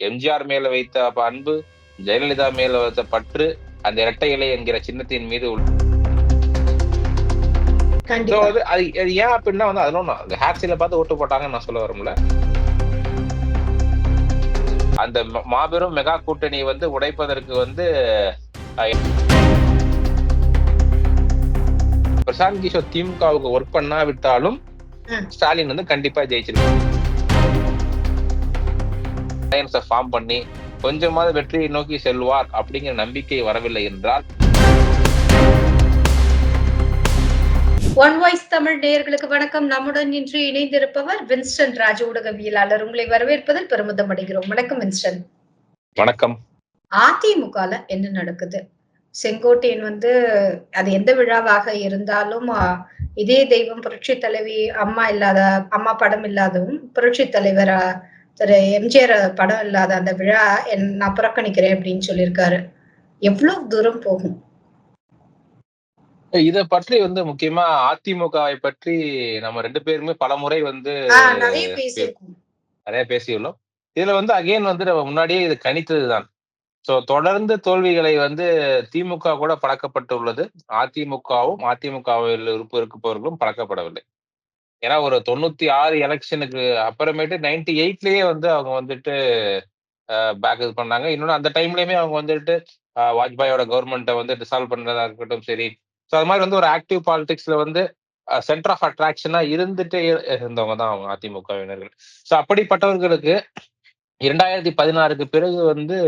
எம்ஜிஆர் மேல வைத்த அன்பு ஜெயலலிதா மேல வைத்த பற்று அந்த இரட்டை இலை என்கிற சின்னத்தின் மீது அது அது ஏன் அப்படின்னா வந்து அதெல்லாம் அந்த ஹேர்ஸ்டைல பார்த்து ஓட்டு போட்டாங்கன்னு நான் சொல்ல வரல அந்த மாபெரும் மெகா கூட்டணி வந்து உடைப்பதற்கு வந்து பிரசாந்த் கிஷோர் திமுகவுக்கு ஒர்க் பண்ணாவிட்டாலும் ம். ஸ்டாலின் வந்து கண்டிப்பா ஜெயிச்சிருக்காங்க அலையன்ஸை ஃபார்ம் பண்ணி கொஞ்சமாவது வெற்றியை நோக்கி செல்வார் அப்படிங்கிற நம்பிக்கை வரவில்லை என்றால் ஒன் வாய்ஸ் தமிழ் நேயர்களுக்கு வணக்கம். நம்முடன் இன்று இணைந்திருப்பவர் வின்ஸ்டன் ராஜ ஊடகவியலாளர். உங்களை வரவேற்பதில் பெருமிதம் அடைகிறோம். வணக்கம் வின்ஸ்டன். வணக்கம். அதிமுகல என்ன நடக்குது? செங்கோட்டையன் வந்து அது எந்த விழாவாக இருந்தாலும் இதே தெய்வம் புரட்சி தலைவி அம்மா இல்லாத அம்மா படம் இல்லாதவும் புரட்சி தலைவர் திரு எம்ஜிஆர் படம் இல்லாத அந்த விழா என் நான் புறக்கணிக்கிறேன் அப்படின்னு சொல்லியிருக்காரு. எவ்வளவு தூரம் போகும்? இத பற்றி வந்து முக்கியமா அதிமுகவை பற்றி நம்ம ரெண்டு பேருமே பல முறை வந்து நிறைய பேசியுள்ளோம். இதுல வந்து அகைன் வந்து நம்ம முன்னாடியே இது கணித்ததுதான். சோ தொடர்ந்து தோல்விகளை வந்து திமுக கூட பழக்கப்பட்டுள்ளது. அதிமுகவும் அதிமுகவில் இருப்பவர்களும் பழக்கப்படவில்லை. ஏன்னா ஒரு தொண்ணூத்தி ஆறு எலெக்ஷனுக்கு அப்புறமேட்டு நைன்டி எயிட்லயே வந்து அவங்க வந்துட்டு பேக் இது பண்ணாங்க. இன்னொன்று அந்த டைம்லயுமே அவங்க வந்துட்டு வாஜ்பாயோட கவர்மெண்ட்டை வந்து டிசால்வ் பண்றதா இருக்கட்டும் சரி. ஸோ அது மாதிரி வந்து ஒரு ஆக்டிவ் பாலிடிக்ஸ்ல வந்து சென்டர் ஆஃப் அட்ராக்ஷனா இருந்துட்டே இருந்தவங்க தான் அவங்க அதிமுகவினர்கள். ஸோ அப்படிப்பட்டவர்களுக்கு இரண்டாயிரத்தி பதினாறுக்கு பிறகு வந்து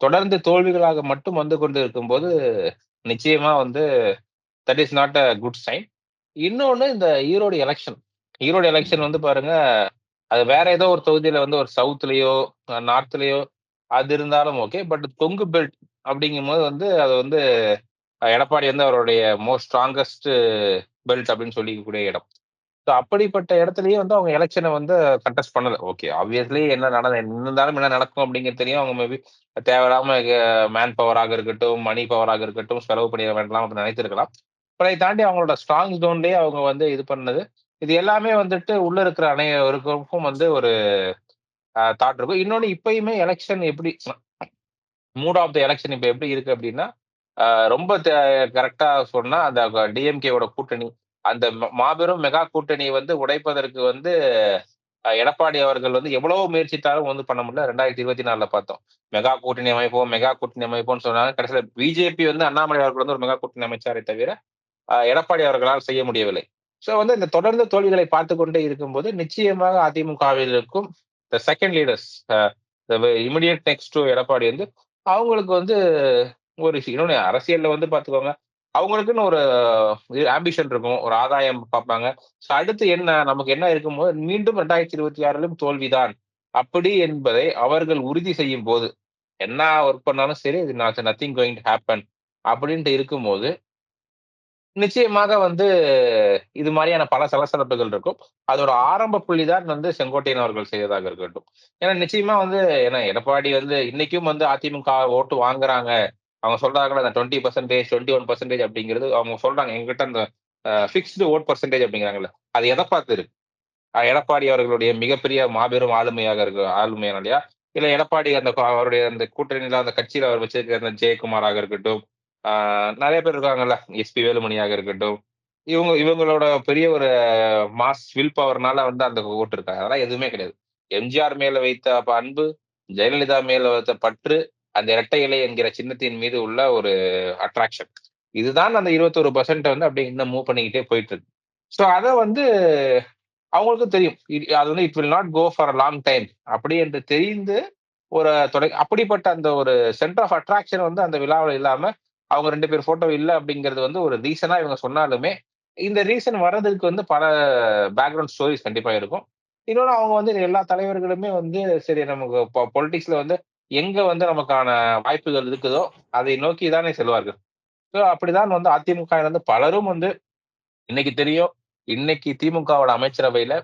தொடர்ந்து தோல்விகளாக மட்டும் வந்து கொண்டு இருக்கும்போது நிச்சயமா வந்து that is not a good sign இன்னொன்று இந்த ஈரோடு எலெக்ஷன் ஈரோடு எலெக்ஷன் வந்து பாருங்க அது வேற ஏதோ ஒரு தொகுதியில வந்து ஒரு சவுத்லயோ நார்த்லயோ அது இருந்தாலும் ஓகே பட் கொங்கு பெல்ட் அப்படிங்கும்போது வந்து அது வந்து எடப்பாடி வந்து அவருடைய மோஸ்ட் ஸ்ட்ராங்கஸ்ட் பெல்ட் அப்படின்னு சொல்லிக்கக்கூடிய இடம். ஸோ அப்படிப்பட்ட இடத்துலயே வந்து அவங்க எலெக்ஷனை வந்து கண்டெஸ்ட் பண்ணல. ஓகே ஆப்வியஸ்லி என்ன நடந்த இருந்தாலும் என்ன நடக்கும் அப்படிங்கிறது தெரியும். அவங்க மேபி தேவையில்லாம மேன் பவராக இருக்கட்டும் மணி பவராக இருக்கட்டும் செலவு பண்ணிட வேண்டாம் அப்படின்னு நினைத்திருக்கலாம். பட் அதை தாண்டி அவங்களோட ஸ்ட்ராங் ஜோன்லேயே அவங்க வந்து இது பண்ணது. இது எல்லாமே வந்துட்டு உள்ள இருக்கிற அனைவருக்கும் வந்து ஒரு தாட் இருக்கும். இன்னொன்று இப்பயுமே எலெக்ஷன் எப்படி மூட் ஆஃப் த எலெக்ஷன் இப்போ எப்படி இருக்கு அப்படின்னா ரொம்ப கரெக்டா சொன்னா அந்த டிஎம்கேவோட கூட்டணி அந்த மாபெரும் மெகா கூட்டணி வந்து உடைப்பதற்கு வந்து எடப்பாடி அவர்கள் வந்து எவ்வளவு முயற்சித்தாலும் வந்து பண்ண முடியல. ரெண்டாயிரத்தி இருபத்தி நாலுல பார்த்தோம். மெகா கூட்டணி அமைப்போம் மெகா கூட்டணி அமைப்போம்னு சொன்னாங்க கடைசியில் பிஜேபி வந்து அண்ணாமலை அவர்கள் வந்து ஒரு மெகா கூட்டணி அமைச்சாரே தவிர எடப்பாடி அவர்களால் செய்ய முடியவில்லை. ஸோ வந்து இந்த தொடர்ந்து தோல்விகளை பார்த்து கொண்டே இருக்கும்போது நிச்சயமாக அதிமுகவில் இருக்கும் the second leaders immediate next to Edappadi வந்து அவங்களுக்கு வந்து ஒரு விஷயம். அரசியலில் வந்து பார்த்துக்கோங்க அவங்களுக்குன்னு ஒரு ஆம்பிஷன் இருக்கும் ஒரு ஆதாயம் பார்ப்பாங்க ஸோ அடுத்து என்ன நமக்கு என்ன இருக்கும்போது மீண்டும் ரெண்டாயிரத்தி இருபத்தி ஆறிலும் தோல்விதான் அப்படி என்பதை அவர்கள் உறுதி செய்யும் போது என்ன ஒர்க் பண்ணாலும் சரி இது நத்திங் கோயிங் டு ஹேப்பன் அப்படின்ட்டு இருக்கும்போது நிச்சயமாக வந்து இது மாதிரியான பல சலசலப்புகள் இருக்கும். அதோட ஆரம்ப புள்ளி தான் வந்து செங்கோட்டையன் அவர்கள் செய்ததாக இருக்கட்டும் ஏன்னா நிச்சயமா வந்து ஏன்னா எடப்பாடி வந்து இன்னைக்கும் வந்து அதிமுக ஓட்டு வாங்குறாங்க. அவங்க சொல்றாங்க அந்த twenty percentage twenty one percentage அப்படிங்கிறது அவங்க சொல்றாங்க. எங்கிட்ட அந்த ஃபிக்ஸ்டு ஓட் பர்சன்டேஜ் அப்படிங்கிறாங்கல்ல அது எதை பார்த்து இருக்கு? எடப்பாடி அவர்களுடைய மிகப்பெரிய மாபெரும் ஆளுமையாக இருக்கு ஆளுமையானலையா இல்ல எடப்பாடி அந்த அவருடைய அந்த கூட்டணியில அந்த கட்சியில அவர் வச்சிருக்கிற அந்த ஜெயக்குமாராக இருக்கட்டும் நிறைய பேர் இருக்காங்கல்ல. எஸ்பி வேலுமணியாக இருக்கட்டும். இவங்க இவங்களோட பெரிய ஒரு மாஸ் வில் பவர்னால வந்து அந்த ஓட்டு இருக்காங்க அதெல்லாம் எதுவுமே கிடையாது. எம்ஜிஆர் மேல வைத்த அப்ப அன்பு ஜெயலலிதா மேல வைத்த பற்று அந்த இரட்டை இலை என்கிற சின்னத்தின் மீது உள்ள ஒரு அட்ராக்ஷன் இதுதான் அந்த இருபத்தொரு பர்சன்ட் வந்து அப்படியே இன்னும் மூவ் பண்ணிக்கிட்டே போயிட்டு இருக்கு ஸோ அதை வந்து அவங்களுக்கும் தெரியும். அது வந்து it will not go for long time அப்படி என்று தெரிந்து ஒரு தொடை அப்படிப்பட்ட அந்த ஒரு சென்டர் ஆஃப் அட்ராக்ஷன் வந்து அந்த விழாவில் இல்லாமல் அவங்க ரெண்டு பேர் போட்டோ இல்லை அப்படிங்கிறது வந்து ஒரு ரீசனா இவங்க சொன்னாலுமே இந்த ரீசன் வர்றதுக்கு வந்து பல பேக்ரவுண்ட் ஸ்டோரிஸ் கண்டிப்பா இருக்கும். இன்னொன்று அவங்க வந்து எல்லா தலைவர்களுமே வந்து சரி நமக்கு பொலிட்டிக்ஸ்ல வந்து எங்க வந்து நமக்கான வாய்ப்புகள் இருக்குதோ அதை நோக்கி தானே செல்வார்கள். ஸோ அப்படிதான் வந்து அதிமுக வந்து பலரும் வந்து இன்னைக்கு தெரியும் இன்னைக்கு திமுகவோட அமைச்சரவையில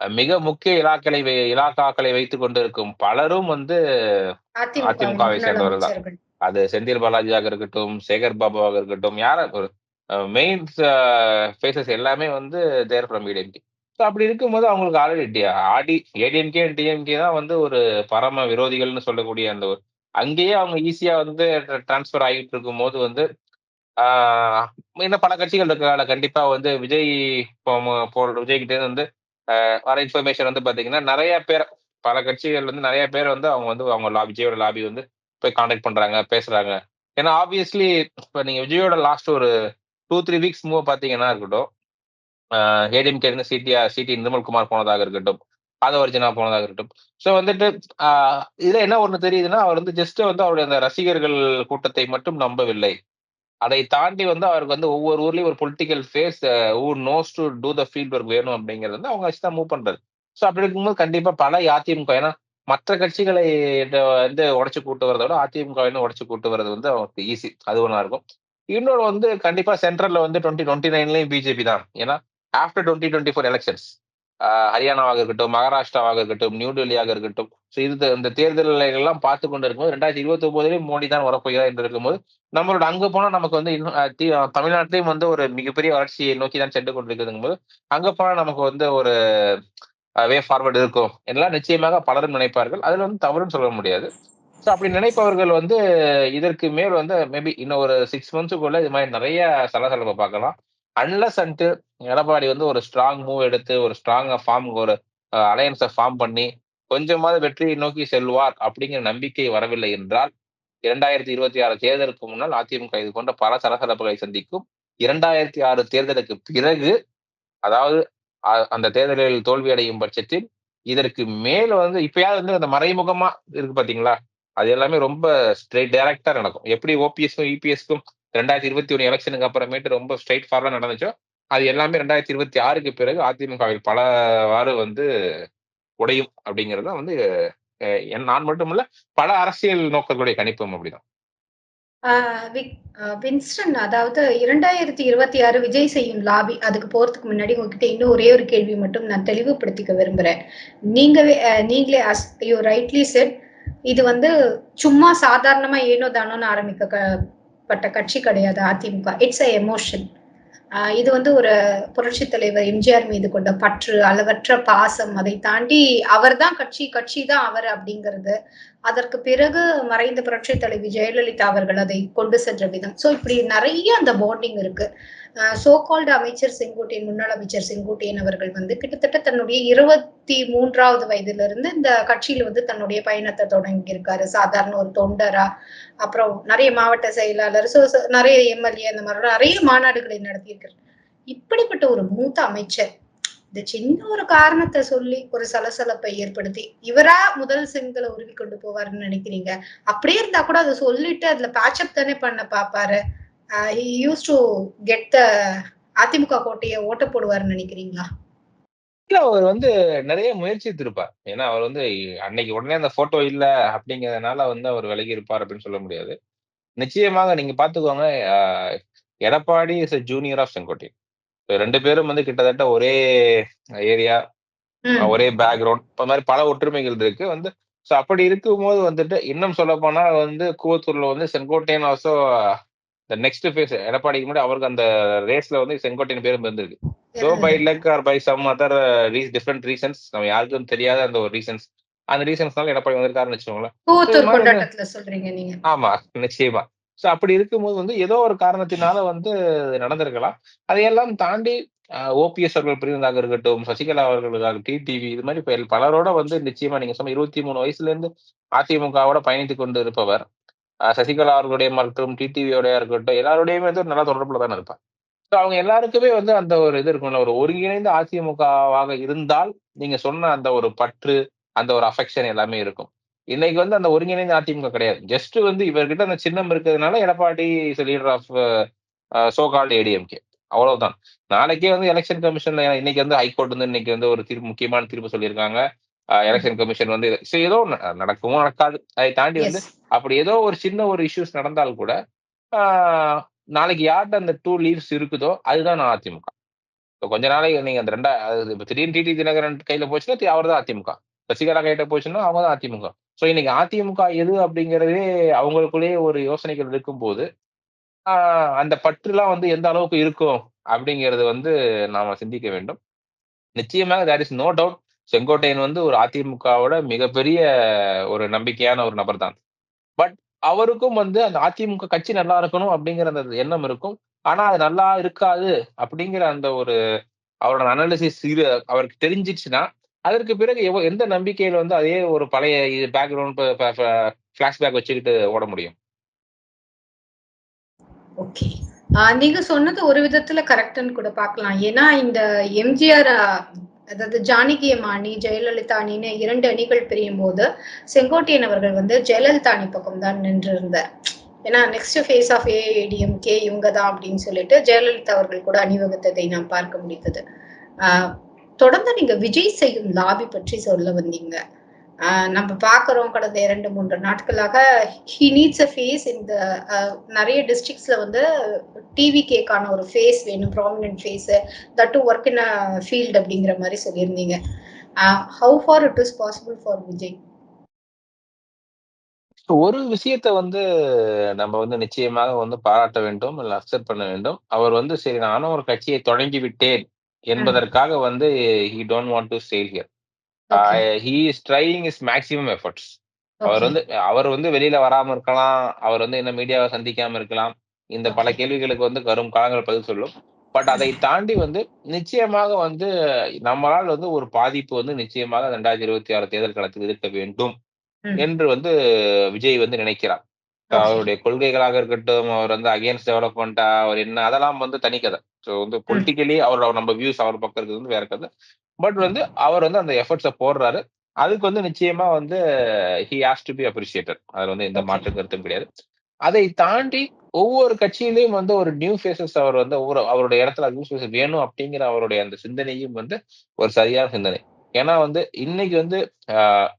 மிக முக்கிய இலாக்களை இலாக்காக்களை வைத்துக் கொண்டிருக்கும் பலரும் வந்து அதிமுக அதிமுகவை சேர்ந்தவர்கள் தான். அது செந்தில் பாலாஜியாக இருக்கட்டும் சேகர் பாபாவாக இருக்கட்டும் யார ஒரு மெயின் ஃபேஸஸ் எல்லாமே வந்து தேர் ஃப்ரம் இடென்டி ஸோ அப்படி இருக்கும்போது அவங்களுக்கு ஆல்ரெடி ஆடி ஏடிஎம்கே, டிஎம்கே தான் வந்து ஒரு பரம விரோதிகள்னு சொல்லக்கூடிய அந்த ஒரு அங்கேயே அவங்க ஈஸியாக வந்து டிரான்ஸ்ஃபர் ட்ரான்ஸ்ஃபர் ஆகிட்டு இருக்கும்போது வந்து, இன்னும் பல கட்சிகள் இருக்கிறால கண்டிப்பா வந்து விஜய் இப்போ மு வந்து வர இன்ஃபர்மேஷன் வந்து பார்த்தீங்கன்னா, நிறைய பேர் பல கட்சிகள் வந்து நிறைய பேர் வந்து அவங்க வந்து அவங்க லாபி விஜயோட லாபி வந்து போய் கான்டாக்ட் பண்றாங்க, பேசுறாங்க. ஏன்னா ஆப்வியஸ்லி இப்ப நீங்க விஜயோட லாஸ்ட் ஒரு 2, 3 வீக்ஸ் மூவ் பார்த்தீங்கன்னா இருக்கட்டும். ஆ ஏடிஎம்கேலேருந்து சிடி நிர்மல் நிர்மல்குமார் போனதாக இருக்கட்டும், ஆதவர்ஜுனா போனதாக இருக்கட்டும். ஸோ வந்துட்டு ஆ இதுல என்ன ஒண்ணு தெரியுதுன்னா, அவர் வந்து ஜஸ்ட் வந்து அவருடைய அந்த ரசிகர்கள் கூட்டத்தை மட்டும் நம்பவில்லை. அதை தாண்டி வந்து அவருக்கு வந்து ஒவ்வொரு ஊர்லயும் ஒரு political face who knows to do the field work வேணும் அப்படிங்கிறது வந்து அவங்க வச்சு தான் மூவ் பண்றது ஸோ அப்படி இருக்கும்போது கண்டிப்பா பல அதிமுக ஏன்னா மற்ற கட்சிகளை வந்து உடைச்சு கூட்டு வரத விட அதிமுகவினரும் உடச்சு கூட்டு வரது வந்து அவருக்கு ஈஸி. அது ஒண்ணா இருக்கும். இன்னொன்னு வந்து கண்டிப்பா சென்ட்ரல்ல வந்து 2029லயும் பிஜேபி தான். ஏன்னா after twenty twenty four elections ஹரியானாவாக இருக்கட்டும், மகாராஷ்டிராவாக இருக்கட்டும், நியூ டெல்லியாக இருக்கட்டும். ஸோ இது இந்த தேர்தல்களை பார்த்து கொண்டு இருக்கும்போது 2029லயும் மோடி தான் வரப்போகிறார் என்று இருக்கும்போது, நம்மளோட அங்க போனா நமக்கு வந்து இன்னும் தமிழ்நாட்டிலையும் வந்து ஒரு மிகப்பெரிய வளர்ச்சியை நோக்கி தான் சென்று கொண்டிருக்குதுங்கும்போது, அங்க போனா நமக்கு வந்து ஒரு வே ஃபார்வர்ட் இருக்கும். எல்லாம் நிச்சயமாக பலரும் நினைப்பார்கள். அதில் வந்து தவறுன்னு சொல்ல முடியாது. ஸோ அப்படி நினைப்பவர்கள் வந்து இதற்கு மேல் வந்து மேபி இன்னும் ஒரு சிக்ஸ் மந்த்ஸுக்குள்ள இது மாதிரி நிறைய சலசலப்பை பார்க்கலாம். அன்லஸ் அன்டில் எடப்பாடி வந்து ஒரு ஸ்ட்ராங் மூவ் எடுத்து ஒரு ஸ்ட்ராங்காக ஃபார்ம் ஒரு அலையன்ஸை ஃபார்ம் பண்ணி, கொஞ்சமாவது வெற்றியை நோக்கி செல்வார் அப்படிங்கிற நம்பிக்கை வரவில்லை என்றால், 2026 தேர்தலுக்கு முன்னால் அதிமுக இது போன்ற பல சலசலப்புகளை சந்திக்கும். 2006 தேர்தலுக்கு பிறகு, அதாவது அந்த தேர்தலில் தோல்வி அடையும் பட்சத்தில், இதற்கு மேல வந்து இப்பயாவது வந்து அந்த மறைமுகமா இருக்கு பார்த்தீங்களா? அது எல்லாமே ரொம்ப ஸ்ட்ரெயிட் டைரக்டா நடக்கும். எப்படி ஓபிஎஸ்க்கும், இபிஎஸ்க்கும் 2021 எலக்ஷனுக்கு அப்புறமேட்டு ரொம்ப ஸ்ட்ரெயிட் ஃபார்வர்டா நடந்துச்சோ, அது எல்லாமே 2026க்கு பிறகு அதிமுகவில் பலவாறு வந்து உடையும் அப்படிங்கிறது தான் வந்து என் நான் மட்டும் பல அரசியல் நோக்கர்களுடைய கணிப்பும் அப்படிதான். வின்ஸ்டன் விக் இரண்டாயிரத்தி வின்ஸ்டன் அதாவது 2026 விஜய் செய்யும் லாபி அதுக்கு போறதுக்கு முன்னாடி உங்ககிட்ட இன்னும் ஒரே ஒரு கேள்வி மட்டும் நான் தெளிவுபடுத்திக்க விரும்புறேன். நீங்கவே நீங்களே அஸ் யூ ரைட்லி செட் இது வந்து சும்மா சாதாரணமா ஏனோ தானோன்னு ஆரம்பிக்கப்பட்ட கட்சி கிடையாது அதிமுக. It's a emotion. இது வந்து ஒரு புரட்சி தலைவர் எம்ஜிஆர் மீது கொண்ட பற்று, அளவற்ற பாசம், அதை தாண்டி அவர் தான் கட்சி, கட்சி தான் அவர் அப்படிங்கிறது. அதற்கு பிறகு மறைந்த புரட்சி தலைவி ஜெயலலிதா அவர்கள் அதை கொண்டு சென்ற விதம். ஸோ இப்படி நிறைய அந்த பாண்டிங் இருக்கு. சோகால்டு அமைச்சர் செங்கோட்டையன், முன்னாள் அமைச்சர் செங்கோட்டையன் அவர்கள் வந்து கிட்டத்தட்ட தன்னுடைய இருபத்தி மூன்றாவது வயதுல இருந்து இந்த கட்சியில வந்து தன்னுடைய பயணத்தை தொடங்கி இருக்காரு சாதாரண ஒரு தொண்டரா, அப்புறம் நிறைய மாவட்ட செயலாளர், ஸோ நிறைய எம்எல்ஏ அந்த மாதிரி நிறைய மாநாடுகளை நடத்தியிருக்காரு. இப்படிப்பட்ட ஒரு மூத்த அமைச்சர், இந்த சின்ன ஒரு காரணத்தை சொல்லி ஒரு சலசலப்பை ஏற்படுத்தி, இவரா முதல் செங்கல உருவி கொண்டு போவாருன்னு நினைக்கிறீங்க? அப்படியே இருந்தா கூட அதை சொல்லிட்டு அதுல பேட்சப் தானே பண்ண பார்ப்பாரு. Use to do get the AIADMK கோட்டையை ஓட்ட போடுவாருன்னு நினைக்கிறீங்களா? இல்ல அவர் வந்து நெறைய முயற்சித்திருப்பார். ஏன்னா அவர் வந்து அன்னைக்கு உடனே அந்த ஃபோட்டோ இல்ல அப்படிங்கறதுனால வந்து அவர் விலகி இருப்பார் அப்படின்னு சொல்ல முடியாது. நிச்சயமாக நீங்க பார்த்துக்கோங்க, Edappadi is a junior of Sengottaiyan. 2 பேரும் வந்து கிட்டத்தட்ட ஒரே ஏரியா. ஒரே பேக்கிரவுண்ட் இந்த மாரி பல ஒற்றுமைகள் இருக்கு. வந்து ஸோ அப்படி இருக்கும்போது வந்துட்டு இன்னும் சொல்லப்போனா வந்து கூவத்தூர்ல வந்து Sengottaiyan also the next face எடப்பாடிக்கு முன்னாடி அவருக்கு அந்த ரேஸ்ல வந்து செங்கோட்டையன் பேரும் இருந்திருக்கு. Though by. Luck or by some other re different reasons நம்ம யாருக்கும் தெரியாத அந்த ஒரு ரீசன்ஸ். அந்த ரீசன்ஸ்னால எடப்பாடி வந்திருக்காருன்னு வச்சுக்கோங்களேன். ஸோ. ஆமா, நிச்சயமா. ஸோ அப்படி இருக்கும்போது வந்து ஏதோ ஒரு காரணத்தினால வந்து நடந்திருக்கலாம். அதையெல்லாம் தாண்டி ஓபிஎஸ் அவர்கள் பிரிந்ததாக இருக்கட்டும், சசிகலா அவர்களுக்காக டிடிவி இது மாதிரி இப்போ பலரோட வந்து நிச்சயமா நீங்க சொன்ன 23 வயசுலேருந்து அதிமுகவோட பயணித்துக் கொண்டு இருப்பவர். சசிகலா அவர்களுடைய மற்றும் டிடிவியோடயா இருக்கட்டும், எல்லாருடையுமே வந்து நல்ல தொடர்புல தானே இருப்பார். ஸோ அவங்க எல்லாருக்குமே வந்து அந்த ஒரு இது இருக்கும்ல, ஒரு ஒருங்கிணைந்த அதிமுகவாக இருந்தால், நீங்க சொன்ன அந்த ஒரு பற்று, அந்த ஒரு அஃபெக்ஷன் எல்லாமே இருக்கும். இன்னைக்கு வந்து அந்த ஒருங்கிணைந்த அதிமுக கிடையாது. ஜஸ்ட் வந்து இவர்கிட்ட அந்த சின்னம் இருக்கிறதுனால Edappadi is leader of a so called ADMK. அவ்வளவுதான். நாளைக்கே வந்து எலக்ஷன் கமிஷன்ல இன்னைக்கு வந்து ஹைகோர்ட் வந்து இன்னைக்கு வந்து ஒரு தீர்ப்பு முக்கியமான தீர்ப்பு சொல்லியிருக்காங்க. எலக்ஷன் கமிஷன் வந்து ஏதோ ஒண்ணு நடக்குமோ, நடக்காது. அதை தாண்டி வந்து. அப்படி ஏதோ ஒரு சின்ன ஒரு இஷ்யூஸ் நடந்தால் கூட, நாளைக்கு யார்ட்ட அந்த 2 லீவ்ஸ் இருக்குதோ, அதுதான் அதிமுக. இப்ப கொஞ்ச நாளைக்கு நீங்க அந்த 2 அது இப்ப திடீர்னு டிடி தினகரன் கையில போச்சுன்னா, அவர் தான் அதிமுக. சசிகலா கையிட்ட போச்சுன்னா, அவங்க தான் அதிமுக. ஸோ இன்னைக்கு அதிமுக எது அப்படிங்கிறதே அவங்களுக்குள்ளேயே ஒரு யோசனைகள் இருக்கும்போது, அந்த பற்றுலாம் வந்து எந்த அளவுக்கு இருக்கும் அப்படிங்கிறது வந்து நாம சிந்திக்க வேண்டும். நிச்சயமாக there is no doubt Sengottaiyan வந்து ஒரு அதிமுகவோட மிகப்பெரிய ஒரு நம்பிக்கையான ஒரு நபர் தான் பட் அவருக்கும் வந்து அந்த அதிமுக கட்சி நல்லா இருக்கணும் அப்படிங்கிற அந்த எண்ணம் இருக்கும் ஆனா அது நல்லா இருக்காது அப்படிங்கிற அந்த ஒரு அவரோட அனாலிசிஸ் இது அவருக்கு தெரிஞ்சிச்சுன்னா அதற்கு பிறகு எவ்வளோ எந்த நம்பிக்கையில வந்து அதே ஒரு பழைய பேக்ரவுண்ட் பிளாஷ்பேக் வச்சுக்கிட்டு ஓட முடியும்? ஓகே நீங்க சொன்னது ஒரு விதத்துல கரெக்ட்னு கூட பார்க்கலாம். ஏன்னா இந்த எம்ஜிஆர் அதாவது ஜானகி அம்மா அணி ஜெயலலிதா அணின்னு இரண்டு அணிகள் பிரியும் போது செங்கோட்டையன் அவர்கள் வந்து ஜெயலலிதா அணி பக்கம் தான் நின்று இருந்தார் ஏன்னா நெக்ஸ்ட் ஃபேஸ் ஆஃப் ஏஐடிஎம் கே இவங்க தான் அப்படின்னு சொல்லிட்டு ஜெயலலிதா அவர்கள் கூட அணிவகுத்ததை நாம் பார்க்க முடிந்தது. ஆஹ் தொடர்ந்து நீங்க விஜய் செய்யும் லாபி பற்றி சொல்ல வந்தீங்க. நம்ம பார்க்குறோம் கடந்த இரண்டு மூன்று நாட்களாக ஹி நீட்ஸ் அ ஃபேஸ் இந்த நிறைய டிஸ்ட்ரிக்ஸில் வந்து டிவி கேக்கான ஒரு ஃபேஸ் வேணும் prominent face that to work in a field அப்படிங்கிற மாதிரி சொல்லியிருந்தீங்க. How far it is possible for Vijay? ஒரு விஷயத்த வந்து நம்ம வந்து நிச்சயமாக வந்து பாராட்ட வேண்டும் இல்லை அக்செப்ட் பண்ண வேண்டும். அவர் வந்து சரி நானும் ஒரு கட்சியை தொடங்கி விட்டேன். என்பதற்காக வந்து he don't want to sale here he is trying is maximum efforts அவர் வந்து அவர் வந்து வெளியில வராம இருக்கலாம் அவர் வந்து என்ன மீடியாவை சந்திக்காம இருக்கலாம் இந்த பல. கேள்விகளுக்கு வந்து கரும் காலங்கள் பதில் சொல்லும். பட் அதை தாண்டி வந்து நிச்சயமாக வந்து நம்மளால் வந்து ஒரு பாதிப்பு வந்து நிச்சயமாக ரெண்டாயிரத்தி இருபத்தி ஆறு தேர்தல் களத்தில் இருக்க வேண்டும். என்று வந்து விஜய் வந்து நினைக்கிறார். அவருடைய கொள்கைகளாக இருக்கட்டும் அவர் வந்து அகேன்ஸ்ட் டெவலப்மெண்டா அவர் என்ன அதெல்லாம் வந்து தனி கதை. ஸோ வந்து பொலிட்டிக்கலி அவர் நம்ம வியூஸ் அவர் பக்கம் இருக்கிறது வந்து வேற கதை. பட் வந்து அவர் வந்து அந்த எஃபர்ட்ஸை போடுறாரு. அதுக்கு வந்து நிச்சயமா வந்து he has to be appreciated அதுல வந்து எந்த. மாற்று கருத்தும் கிடையாது. அதை தாண்டி ஒவ்வொரு கட்சியிலையும் வந்து ஒரு நியூ ஃபேஸஸ் அவர் வந்து ஒவ்வொரு அவருடைய இடத்துல நியூ ஃபேஸஸ் வேணும் அப்படிங்கிற அவருடைய அந்த சிந்தனையும் வந்து ஒரு சரியான சிந்தனை. ஏன்னா வந்து இன்னைக்கு வந்து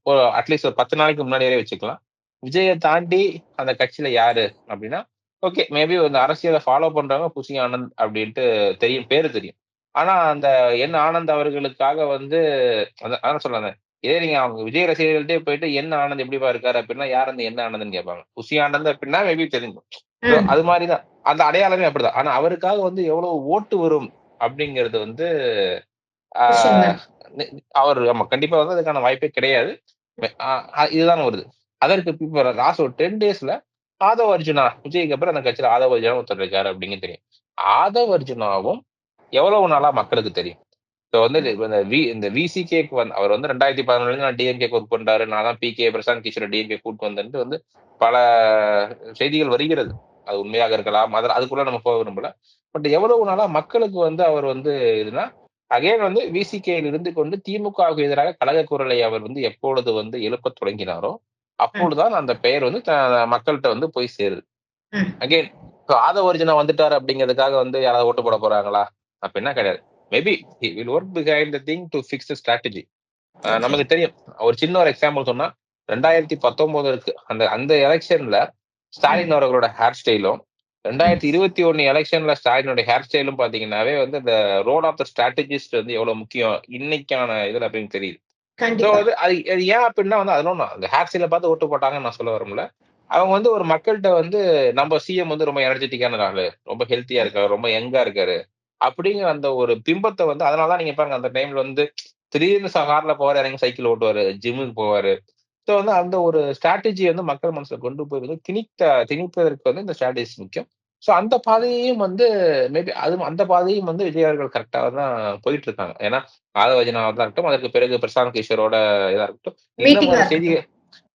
ஒரு அட்லீஸ்ட் ஒரு பத்து நாளைக்கு முன்னாடி வரை வச்சுக்கலாம். விஜயை தாண்டி அந்த கட்சியில யாரு அப்படின்னா ஓகே மேபி அந்த அரசியலை ஃபாலோ பண்றவங்க புசி ஆனந்த் அப்படின்ட்டு தெரியும் பேரு தெரியும். ஆனா அந்த என் ஆனந்த் அவர்களுக்காக வந்து அதான் சொல்றாங்க இதே நீங்க அவங்க விஜய் ரசிகர்கள்ட்டே போயிட்டு என்ன ஆனந்த் எப்படிப்பா இருக்காரு? அப்படின்னா யார் அந்த என்ன ஆனந்த்னு கேட்பாங்க. புசி ஆனந்த் அப்படின்னா மேபி So, அது மாதிரிதான் அந்த அடையாளமே அப்படிதான். ஆனா அவருக்காக வந்து எவ்வளவு ஓட்டு வரும் அப்படிங்கிறது வந்து அவர் ஆமா கண்டிப்பா வந்து அதுக்கான வாய்ப்பே கிடையாது. இதுதான் வருது அதற்கு இப்போ லாஸ்ட் ஒரு டென் டேஸ்ல ஆதவ அர்ஜுனா விஜய்க்கு அப்புறம் அந்த கட்சியில ஆதவ அர்ஜுனா ஒருத்தர் இருக்காரு அப்படிங்க தெரியும். ஆதவ அர்ஜுனாவும் எவ்வளவு நாளா மக்களுக்கு தெரியும். ஸோ வந்து இந்த வி இந்த விசிகேக்கு வந்து அவர் வந்து ரெண்டாயிரத்தி பதினொன்றுல நான் டிஎம்கே ஒர்க் பண்றாரு. நான் தான் பிகே பிரசாந்த் கிஷோர் டிஎம்கே கூட்டு வந்தேன்ட்டு வந்து பல செய்திகள் வருகிறது. அது உண்மையாக இருக்கலாம். அதில் அதுக்குள்ள நம்ம போக விரும்பல. பட் எவ்வளவு நாளா மக்களுக்கு வந்து அவர் வந்து இதுனா அகைன் வந்து விசிகேயில் இருந்து கொண்டு திமுகவுக்கு எதிராக கழக குரலை அவர் வந்து எப்பொழுது வந்து எழுப்ப தொடங்கினாரோ அப்பொழுதுதான் அந்த பெயர் வந்து மக்கள்கிட்ட வந்து போய் சேருது. அகைன் ஆதவ ஒரிஜினா வந்துட்டாரு அப்படிங்கிறதுக்காக வந்து யாராவது ஓட்டு போட போறாங்களா? அப்படின்னா கிடையாது. Maybe will work behind the thing to fix the strategy நமக்கு தெரியும். ஒரு சின்ன ஒரு எக்ஸாம்பிள் சொன்னா ரெண்டாயிரத்தி பத்தொன்பதுக்கு அந்த அந்த எலெக்ஷன்ல ஸ்டாலின் அவர்களோட ஹேர் ஸ்டைலும் ரெண்டாயிரத்தி இருபத்தி ஒன்னு எலெக்ஷன்ல ஸ்டாலினோட ஹேர் ஸ்டைலும் பாத்தீங்கன்னாவே வந்து இந்த ரோல் ஆஃப் த ஸ்ட்ராட்டஜிஸ்ட் வந்து எவ்வளவு முக்கியம் இன்னைக்கான இதுல அப்படின்னு தெரியுது. அது அது ஏன் அப்படின்னா வந்து அதெல்லாம் அந்த ஹேர் ஸ்டைல பார்த்து ஓட்டு போட்டாங்கன்னு நான் சொல்ல வரல அவங்க வந்து ஒரு மக்கள்கிட்ட வந்து நம்ம சிஎம் வந்து ரொம்ப எனர்ஜெட்டிக்கான ஆளு ரொம்ப ஹெல்த்தியா இருக்காரு ரொம்ப யங்கா இருக்காரு அப்படிங்கிற அந்த ஒரு பிம்பத்தை வந்து அதனாலதான் நீங்க பாருங்க அந்த டைம்ல வந்து திடீர்னு கார்ல போவாரு இறங்கி சைக்கிள் ஓட்டுவாரு ஜிம்முக்கு போவாரு. ஸோ வந்து அந்த ஒரு ஸ்ட்ராட்டஜி வந்து மக்கள் மனசுல கொண்டு போய் வந்து திணித்த திணிப்பதற்கு வந்து இந்த ஸ்ட்ராட்டஜி முக்கியம். ஸோ அந்த பாதையையும் வந்து மேபி அது அந்த பாதையும் வந்து விஜய் அவர்கள் கரெக்டாக தான் போயிட்டு இருக்காங்க ஏன்னா ஆதவஜனாவா தான் இருக்கட்டும் அதற்கு பிறகு பிரசாந்த் கிஷோரோட இதா இருக்கட்டும். இன்னும் வர செய்திகள்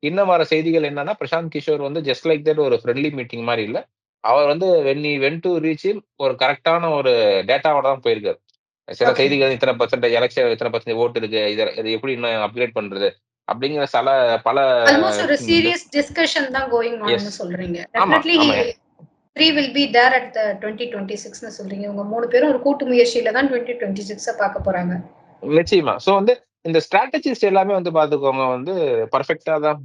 இன்னும் வர செய்திகள் என்னன்னா பிரசாந்த் கிஷோர் வந்து ஜஸ்ட் லைக் தட் ஒரு ஃப்ரெண்ட்லி மீட்டிங் மாதிரி இல்ல. அவர் வந்து வென் வென் டு ரீச் ஒரு கரெக்டான ஒரு டேட்டாவோட தான் போயிருக்காரு. சில. செய்திகள் இத்தனை பர்சன்ட் எலெக்ஷன் இத்தனை பர்சன்ட் ஓட்டு இருக்கு இதை இதை எப்படி இன்னும் அப்கிரேட் பண்றது அப்படிங்கிற சில பல சீரியஸ் டிஸ்கஷன் தான் கோயிங் சொல்றீங்க. Three will be there at the twenty twenty சிக்ஸ்னு சொல்றீங்க. உங்க மூணு பேரும் ஒரு கூட்டு முயற்சியில தான் டுவெண்ட்டி டுவெண்ட்டி சிக்ஸை பார்க்க போறாங்க. நிச்சயமா. சோ வந்து இந்த ஸ்ட்ராட்டஜிஸ்ட் எல்லாமே வந்து பாத்துக்கோங்க வந்து பர்ஃபெக்டா தான்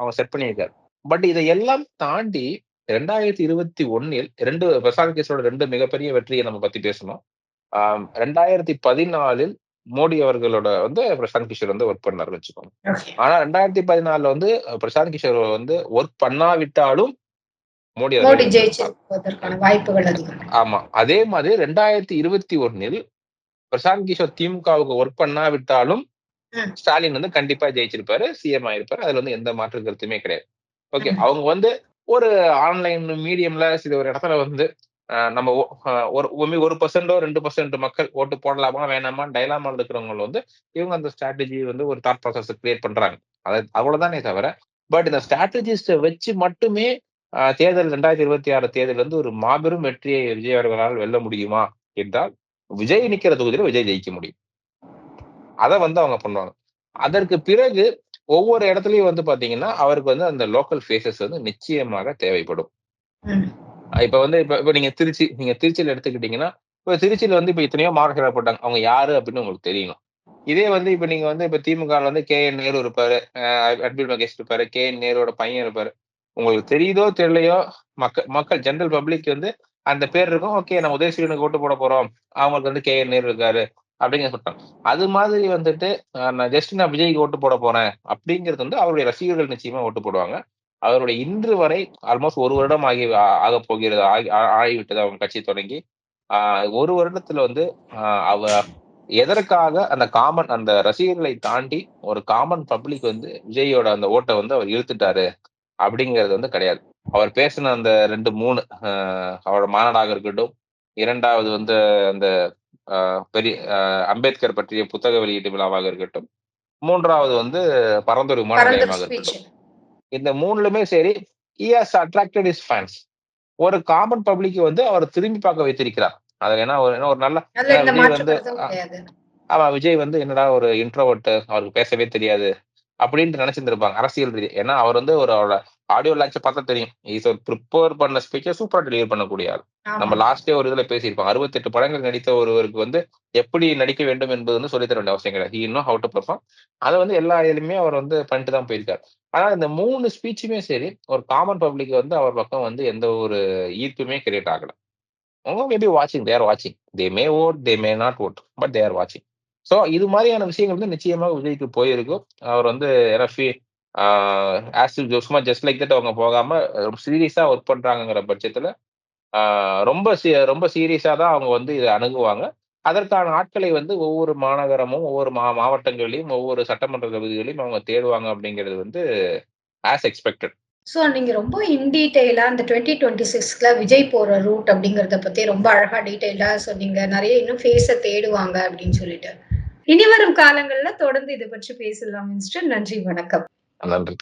அவன் செட் பண்ணியிருக்காரு. பட் இதை எல்லாம் தாண்டி ரெண்டாயிரத்தி இருபத்தி ஒன்னில் ரெண்டு பிரசாந்த் கிஷோட ரெண்டு மிகப்பெரிய வெற்றியை நம்ம பத்தி பேசணும். ரெண்டாயிரத்தி பதினாலில் மோடி அவர்களோட வந்து பிரசாந்த் கிஷோர் வந்து ஒர்க் பண்ணாரு வச்சுக்கோங்க. ஆனா ரெண்டாயிரத்தி பதினாலுல வந்து பிரசாந்த் கிஷோர் வந்து ஒர்க் பண்ணாவிட்டாலும் மோடி ஜெயிச்சிருப்பதற்கான வாய்ப்புகள் அதிகம். ஆமா. அதே மாதிரி ரெண்டாயிரத்தி இருபத்தி ஒன்னில் பிரசாந்த் கிஷோர் திமுகவுக்கு ஒர்க் பண்ணாவிட்டாலும் ம். ஸ்டாலின் வந்து கண்டிப்பா ஜெயிச்சிருப்பாரு சிஎம் ஆயிருப்பாரு. அதுல வந்து எந்த மாற்று கருத்துமே கிடையாது. ஓகே. அவங்க வந்து ஒரு ஆன்லைன் மீடியம்ல சில ஒரு இடத்துல வந்து நம்ம ஒரு ஒரு பர்சன்டோ ரெண்டு பர்சன்ட் மக்கள் ஓட்டு போடலாமா வேணாமா டைலாமா இருக்கிறவங்க வந்து இவங்க அந்த ஸ்ட்ராட்டஜி வந்து ஒரு தாட் ப்ராசஸ் கிரியேட் பண்றாங்க. அது அவ்வளவுதானே தவிர பட் இந்த ஸ்ட்ராட்டஜிஸ்ட வச்சு மட்டுமே தேர்தல் ரெண்டாயிரத்தி இருபத்தி ஆறு தேர்தல் வந்து ஒரு மாபெரும் வெற்றியை விஜய் அவர்களால் வெல்ல முடியுமா என்றால் விஜய் நிக்கிற தொகுதியில விஜய் ஜெயிக்க முடியும். அதை வந்து அவங்க பண்ணுவாங்க. அதற்கு பிறகு ஒவ்வொரு இடத்துலயும் வந்து பாத்தீங்கன்னா அவருக்கு வந்து அந்த லோக்கல் ஃபேஸஸ் வந்து நிச்சயமாக தேவைப்படும். இப்ப வந்து இப்ப இப்ப நீங்க திருச்சி நீங்க திருச்சியில எடுத்துக்கிட்டீங்கன்னா இப்ப திருச்சியில வந்து இப்ப எத்தனையோ மாவட்ட போட்டாங்க அவங்க யாரு அப்படின்னு உங்களுக்கு தெரியணும். இதே வந்து இப்ப நீங்க வந்து இப்ப திமுக வந்து கே என் நேரு இருப்பாரு. அன்பில் மகேஷ் இருப்பாரு கே என் நேருவோட பையன் இருப்பாரு. உங்களுக்கு தெரியுதோ தெரியலையோ மக்கள் மக்கள் ஜென்ரல் பப்ளிக் வந்து அந்த பேர் இருக்கும். ஓகே நம்ம உதயசூரியனுக்கு ஓட்டு போட போறோம். அவங்களுக்கு வந்து கே என் நேரு இருக்காரு. அப்படிங்கிற சொல்றாங்க அது மாதிரி வந்துட்டு நான் ஜஸ்ட் நான் விஜய்க்கு ஓட்டு போட போறேன் அப்படிங்கிறது வந்து அவருடைய ரசிகர்கள் நிச்சயமா ஓட்டு போடுவாங்க. அவருடைய இன்று வரை ஆல்மோஸ்ட் ஒரு வருடம் ஆகி ஆக போகிறது ஆகி- ஆகிவிட்டது அவங்க கட்சி தொடங்கி. ஆஹ் ஒரு வருடத்துல வந்து ஆஹ் அவ எதற்காக அந்த காமன் அந்த ரசிகர்களை தாண்டி ஒரு காமன் பப்ளிக் வந்து விஜயோட அந்த ஓட்டை வந்து அவர் இழுத்துட்டாரு? அப்படிங்கிறது வந்து கிடையாது. அவர் பேசின அந்த ரெண்டு மூணு அவரோட மாநாடாக இருக்கட்டும் இரண்டாவது வந்து அந்த பெரிய அம்பேத்கர் பற்றிய புத்தக வெளியீட்டு விழாவாக இருக்கட்டும் மூன்றாவது வந்து பரந்தூர் விமான நிலையமாக இருக்கட்டும். இந்த மூணுலுமே சரி has attracted his fans. ஒரு காமன் பப்ளிக் வந்து அவர் திரும்பி பார்க்க வைத்திருக்கிறார். அதுல ஏன்னா ஒரு ஒரு நல்ல வந்து ஆமா விஜய் வந்து என்னடா ஒரு இன்ட்ரோவர்ட் அவருக்கு பேசவே தெரியாது. அப்படின்ட்டு நினைச்சிருந்திருப்பாங்க அரசியல் ரீதி. ஏன்னா அவர் வந்து ஒரு அவரோட ஆடியோ லான்ச்சை பார்த்தா தெரியும். இஸ் ஒரு ப்ரிப்பேர் பண்ண ஸ்பீச்சை சூப்பரா டெலிவர் பண்ணக்கூடிய ஆள். நம்ம லாஸ்டே ஒரு இதுல பேசியிருப்போம் அறுபத்தெட்டு படங்கள் நடித்த ஒருவருக்கு வந்து எப்படி நடிக்க வேண்டும் என்பது வந்து சொல்லித் தர வேண்டிய அவசியம் கிடையாது. இன்னும் ஹவு டு பெர்ஃபார்ம் அதை வந்து எல்லா இதுலயுமே அவர் வந்து பண்ணிட்டு தான் போயிருக்காரு. ஆனா இந்த மூணு ஸ்பீச்சுமே சரி ஒரு காமன் பப்ளிக் வந்து அவர் பக்கம் வந்து எந்த ஒரு ஈர்ப்புமே கிரியேட் ஆகல. அவங்க மேபி வாட்சிங் தேர் வாட்சிங் தே மே vote they may not vote but தேர் வாட்சிங் ஸோ இது மாதிரியான விஷயங்கள் வந்து நிச்சயமாக விஜய்க்கு போயிருக்கும். அவர் வந்து ஆஸ் சும்மா ஜஸ்ட் லைக் தட் அவங்க போகாம சீரியஸா ஒர்க் பண்றாங்கங்கிற பட்சத்துல ரொம்ப சீ- ரொம்ப சீரியஸா தான் அவங்க வந்து இதை அணுகுவாங்க. அதற்கான ஆட்களை வந்து ஒவ்வொரு மாநகரமும் ஒவ்வொரு மா மாவட்டங்களையும் ஒவ்வொரு சட்டமன்ற தொகுதிகளையும் அவங்க தேடுவாங்க அப்படிங்கிறது வந்து ஆஸ் எக்ஸ்பெக்டட் ஸோ நீங்கள் ரொம்ப இன் டீட்டெயிலாக அந்த டுவெண்ட்டி டுவெண்ட்டி சிக்ஸ்ல விஜய் போகிற ரூட் அப்படிங்கிறத பற்றி ரொம்ப அழகாக டீட்டெயிலாக சொன்னீங்க. நிறைய இன்னும் ஃபேஸை தேடுவாங்க அப்படின்னு சொல்லிட்டு. இனி வரும் காலங்கள்ல தொடர்ந்து இதை பற்றி பேசலாம் மிஸ்டர். நன்றி வணக்கம். நன்றி.